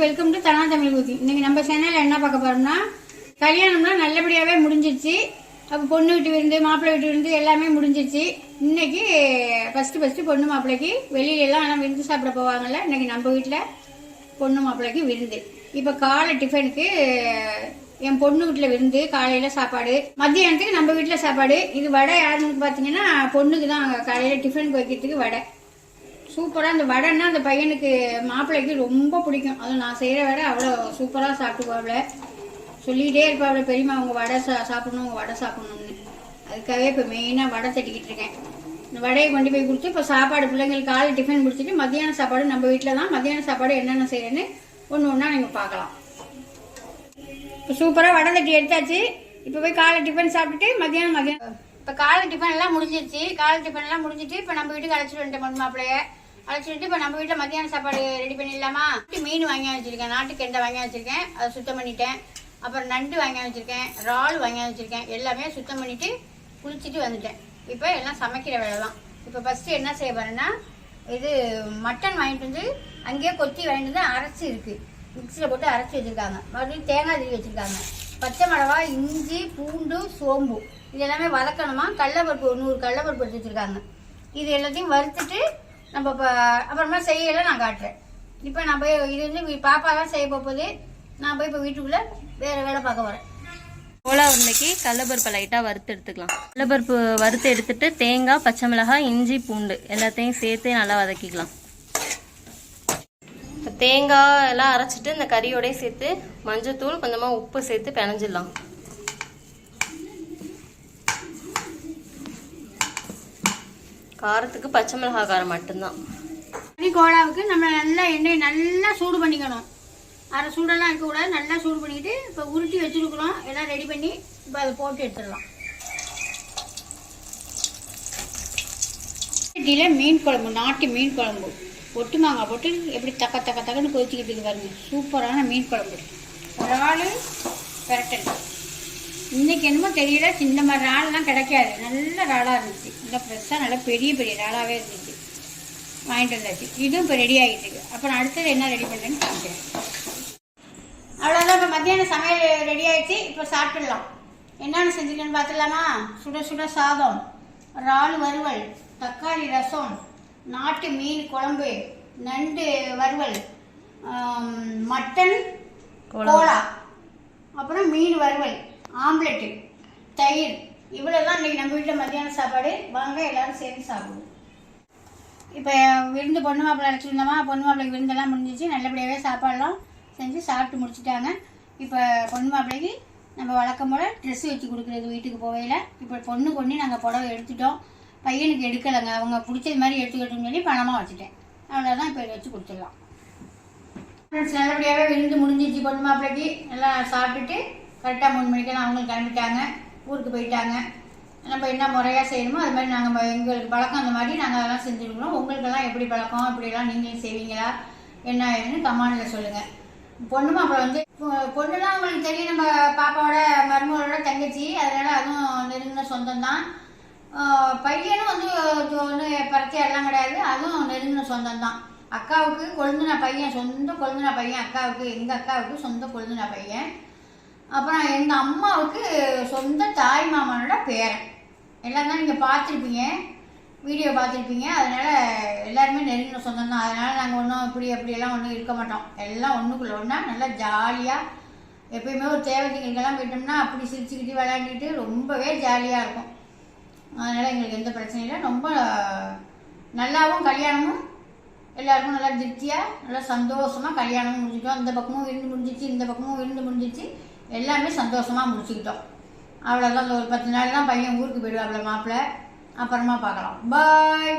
Welcome to Dhana Tamil cookie இன்னைக்கு நம்ம சேனலில் என்ன பார்க்க போகிறோம்னா கல்யாணம்னா நல்லபடியாகவே முடிஞ்சிருச்சு. அப்போ பொண்ணு வீட்டு விருந்து மாப்பிள்ளை வீட்டு விருந்து எல்லாமே முடிஞ்சிருச்சு. இன்றைக்கி ஃபஸ்ட்டு ஃபஸ்ட்டு பொண்ணு மாப்பிள்ளைக்கு வெளியில எல்லாம் ஆனால் விருந்து சாப்பிட போவாங்கல்ல இன்னைக்கு நம்ம வீட்டில் பொண்ணு மாப்பிள்ளைக்கு விருந்து. இப்போ காலை டிஃபனுக்கு என் பொண்ணு வீட்டில் விருந்து காலையில் சாப்பாடு. மத்தியானத்துக்கு நம்ம வீட்டில் சாப்பாடு. இது வடை யாருன்னு பார்த்தீங்கன்னா பொண்ணுக்கு தான். காலையில் டிஃபனுக்கு வைக்கிறதுக்கு வடை. சூப்பராக அந்த வடைன்னா அந்த பையனுக்கு மாப்பிள்ளைக்கு ரொம்ப பிடிக்கும். அதுவும் நான் செய்கிற வடை அவ்வளோ சூப்பராக சாப்பிட்டுக்குவாப்ல. சொல்லிகிட்டே இருப்பாப்ல பெரியம்மா அவங்க வடை சா சாப்பிடணும் அவங்க வடை சாப்பிடணும்னு. அதுக்காகவே இப்போ மெயினாக வடை தட்டிக்கிட்டு இருக்கேன். இந்த வடையை கொண்டு போய் கொடுத்து இப்போ சாப்பாடு பிள்ளைங்களுக்கு காலை டிஃபன் முடிச்சுட்டு மத்தியான சாப்பாடு நம்ம வீட்டில் தான் மத்தியான சாப்பாடு என்னென்ன செய்யறேன்னு ஒன்று ஒன்றா நீங்கள் பார்க்கலாம். இப்போ சூப்பராக வடை தட்டி எடுத்தாச்சு. இப்போ போய் காலை டிஃபன் சாப்பிட்டுட்டு மத்தியானம் மதியானம் இப்போ காலை டிஃபன் எல்லாம் முடிஞ்சிருச்சு. காலை டிஃபன் எல்லாம் முடிஞ்சிட்டு இப்போ நம்ம வீட்டுக்கு அழைச்சிட்டு வந்துட்டேன் பொண்ணு மாப்பிளைய அழைச்சிட்டு இப்போ நம்ம வீட்டில் மத்தியானம் சாப்பாடு ரெடி பண்ணிடலாமா? மீன் வாங்கி வச்சுருக்கேன் நாட்டு கெண்டை வாங்கி வச்சிருக்கேன் அதை சுத்தம் பண்ணிட்டேன். அப்புறம் நண்டு வாங்கி வச்சுருக்கேன் இறால் வாங்கி வச்சுருக்கேன் எல்லாமே சுத்தம் பண்ணிவிட்டு குளிச்சுட்டு வந்துட்டேன். இப்போ எல்லாம் சமைக்கிற வேலை தான் இப்போ ஃபஸ்ட்டு என்ன செய்ய போகிறேன்னா இது மட்டன் வாங்கிட்டு வந்து அங்கேயே கொத்தி வாங்கிட்டு வந்து அரைச்சி இருக்குது மிக்சியில் போட்டு அரைச்சி வச்சுருக்காங்க. மறுபடியும் தேங்காய் திருவி வச்சுருக்காங்க. பச்சை மிளகா இஞ்சி பூண்டு சோம்பு. இது எல்லாமே வதக்கணுமா? கடலப்பருப்பு நூறு கடலப்பருப்பு எடுத்து வச்சுருக்காங்க. இது எல்லாத்தையும் வறுத்துட்டு நம்ம இப்போ அப்புறமா செய்யலை நான் காட்டுறேன். இப்போ நான் போய் இது வந்து பாப்பா தான் செய்ய போகுது நான் போய் இப்போ வீட்டுக்குள்ளே வேறு வேலை பார்க்க வரேன் கோலா உருண்டைக்கு கடலப்பருப்பை லைட்டாக வறுத்து எடுத்துக்கலாம். கடலப்பருப்பு வறுத்து எடுத்துட்டு தேங்காய் பச்சை மிளகாய் இஞ்சி பூண்டு எல்லாத்தையும் சேர்த்து நல்லா வதக்கிக்கலாம். இப்போ தேங்காய் எல்லாம் அரைச்சிட்டு இந்த கறியோடய சேர்த்து மஞ்சத்தூள் கொஞ்சமாக உப்பு சேர்த்து பிணைஞ்சிடலாம். காரத்துக்கு பச்சை மிளகாய் காரம் மட்டும்தான் கோலாவுக்கு நம்ம நல்லா எண்ணெய் நல்லா சூடு பண்ணிக்கணும். அரை சூடெல்லாம் இருக்கக்கூடாது. நல்லா சூடு பண்ணிக்கிட்டு இப்போ உருட்டி வச்சுருக்குறோம். எல்லாம் ரெடி பண்ணி இப்போ அதை போட்டு எடுத்துடலாம். டீல மீன் குழம்பு நாட்டு மீன் குழம்பு. ஒட்டு மாங்காய் போட்டு எப்படி தக்க தக்க தக்கன்னு கொதிச்சுக்கிட்டு இருக்கு பாருங்க. சூப்பரான மீன் குழம்பு. இறால் பெரட்டல். இன்றைக்கி என்னமோ தெரியல. இந்த மாதிரி இறால்லாம் கிடைக்காது. நல்ல இறாலாக இருந்துச்சு. நல்லா ஃப்ரெஷ்ஷாக நல்லா பெரிய பெரிய இறாலாகவே இருந்துச்சு. வாங்கிட்டு வந்தாச்சு. இதுவும் இப்போ ரெடி ஆகிட்டு இருக்கு. அப்புறம் அடுத்தது என்ன ரெடி பண்ணுறேன்னு காமிக்கிறேன். அவ்வளோதான் இப்போ மத்தியானம் சமையல் ரெடி ஆயிடுச்சு. இப்போ சாப்பிட்டுடலாம் என்னென்ன செஞ்சுருக்கேன்னு பார்த்துடலாமா? சுட சுட சாதம் இறால் வறுவல் தக்காளி ரசம் நாட்டு மீன் குழம்பு நண்டு வறுவல் மட்டன். கோலா. அப்புறம் மீன் வறுவல் ஆம்லெட்டு தயிர். இவ்வளோ தான் இன்றைக்கி நம்ம வீட்டில் மத்தியான சாப்பாடு. வாங்க எல்லாரும் சேர்ந்து சாப்பிடுவோம். இப்போ விருந்து பொண்ணு மாப்பிள்ளை அழைச்சிருந்தோமா பொண்ணு மாப்பிள்ளைக்கு விருந்தெல்லாம் முடிஞ்சிச்சு. நல்லபடியாகவே சாப்பாடெல்லாம் செஞ்சு சாப்பிட்டு முடிச்சிட்டாங்க. இப்போ பொண்ணு மாப்பிள்ளைக்கு நம்ம வழக்கம் போல் ட்ரெஸ் வச்சு கொடுக்குறது வீட்டுக்கு போகையில். இப்போ பொண்ணு கொண்டு நாங்கள் புடவை எடுத்துட்டோம். பையனுக்கு எடுக்கலைங்க. அவங்க பிடிச்சது மாதிரி எடுத்துக்கிட்டோம்னு சொல்லி பணமாக வச்சுட்டேன். அவ்வளோதான் இப்போ இதை வச்சு கொடுத்துடலாம். ஃப்ரெண்ட்ஸ் நல்லபடியாகவே விருந்து முடிஞ்சிச்சு பொண்ணு மாப்பிள்ளைக்கு. எல்லாம் சாப்பிட்டுட்டு கரெக்டாக மூணு மணிக்கெல்லாம் அவங்களும் கிளம்பிட்டாங்க. ஊருக்கு போயிட்டாங்க. நம்ம என்ன முறையாக செய்யணுமோ அது மாதிரி நாங்கள் எங்களுக்கு பழக்கம் அந்த மாதிரி நாங்கள் அதெல்லாம் செஞ்சுருக்கிறோம். உங்களுக்கெல்லாம் எப்படி பழக்கம்? இப்படியெல்லாம் நீங்களும் செய்வீங்களா? என்ன ஏதுன்னு கமானில் சொல்லுங்கள் பொண்ணு அப்புறம் வந்து பொ- பொண்ணுலாம் உங்களுக்கு தெரியும் நம்ம பாப்பாவோட மருமகளோட தங்கச்சி. அதனால் அதுவும் நெருங்கின சொந்தம் தான் பையனும் வந்து ஒன்றும் பரத்தி எல்லாம் கிடையாது. அதுவும் நெருங்கின சொந்தம் தான் அக்காவுக்கு கொழுந்துனா பையன் சொந்த கொழுந்துனா பையன் அக்காவுக்கு எங்கள் அக்காவுக்கு சொந்த கொழுந்துனா பையன். அப்புறம் எங்கள் அம்மாவுக்கு சொந்த தாய் மாமனோட பேரன். எல்லாம் தான் நீங்கள் பார்த்துருப்பீங்க. வீடியோ பார்த்துருப்பீங்க. அதனால் எல்லாருமே நெருங்கின சொந்தம் தான் அதனால் நாங்கள் ஒன்றும் இப்படி அப்படியெல்லாம் ஒன்றும் இருக்க மாட்டோம். எல்லாம் ஒன்றுக்குள்ள ஒன்றா நல்லா ஜாலியாக எப்பயுமே ஒரு தேவதைங்களுக்கெல்லாம் போயிட்டோம்னா அப்படி சிரிச்சுக்கிட்டு விளையாண்டுக்கிட்டு ரொம்பவே ஜாலியாக இருக்கும். அதனால் எங்களுக்கு எந்த பிரச்சனையும் இல்லை. ரொம்ப நல்லாவும் கல்யாணமும் எல்லாருக்கும் நல்லா திருப்தியாக நல்லா சந்தோஷமாக கல்யாணமும் முடிஞ்சிட்டோம். அந்த பக்கமும் விருந்து முடிஞ்சிச்சு இந்த பக்கமும் விருந்து முடிஞ்சிச்சு. எல்லாமே சந்தோஷமாக முடிச்சுக்கிட்டோம். அவ்வளோதான் ஒரு பத்து நாள் தான் பையன் ஊருக்கு போயிடுவாப்புல மாப்பிள்ளை அப்புறமா பார்க்கலாம். பாய்